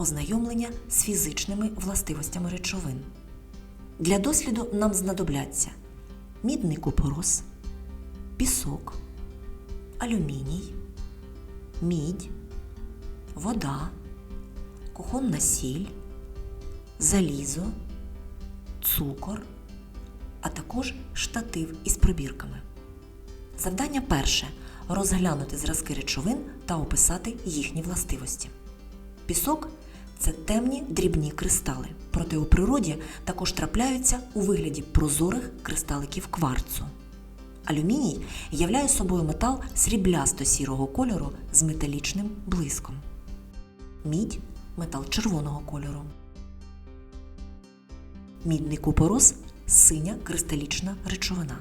ознайомлення з фізичними властивостями речовин. Для досліду нам знадобляться мідний купорос, пісок, алюміній, мідь, вода, кухонна сіль, залізо, цукор, а також штатив із пробірками. Завдання перше розглянути зразки речовин та описати їхні властивості. Пісок це темні дрібні кристали, проте у природі також трапляються у вигляді прозорих кристаликів кварцу. Алюміній являє собою метал сріблясто-сірого кольору з металічним блиском. Мідь метал червоного кольору. Мідний купорос синя кристалічна речовина.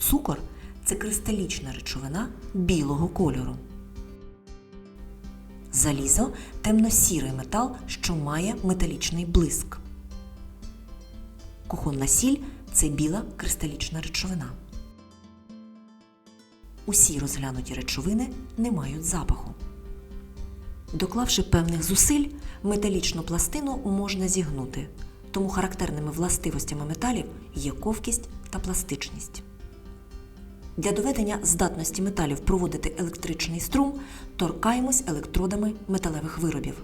Цукор це кристалічна речовина білого кольору. Залізо темно-сірий метал, що має металічний блиск. Кухонна сіль це біла кристалічна речовина. Усі розглянуті речовини не мають запаху. Доклавши певних зусиль, металічну пластину можна зігнути, тому характерними властивостями металів є ковкість та пластичність. Для доведення здатності металів проводити електричний струм торкаємось електродами металевих виробів.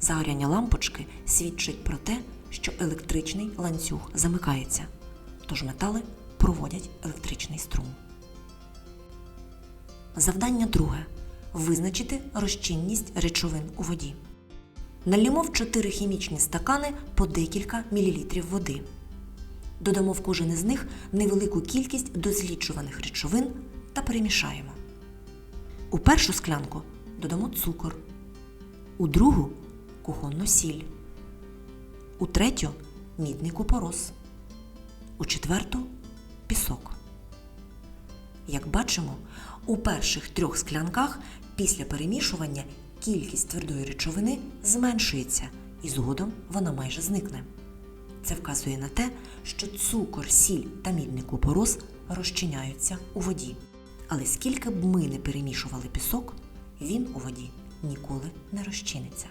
Загоряння лампочки свідчить про те, що електричний ланцюг замикається, тож метали проводять електричний струм. Завдання друге визначити розчинність речовин у воді. Налімо в 4 хімічні стакани по декілька мілілітрів води. Додамо в кожен із них невелику кількість досліджуваних речовин та перемішаємо. У першу склянку додамо цукор, у другу кухонну сіль, у третю мідний купорос, у четверту пісок. Як бачимо, у перших трьох склянках після перемішування кількість твердої речовини зменшується і згодом вона майже зникне. Це вказує на те, що цукор, сіль та мідний купорос розчиняються у воді. Але скільки б ми не перемішували пісок, він у воді ніколи не розчиниться.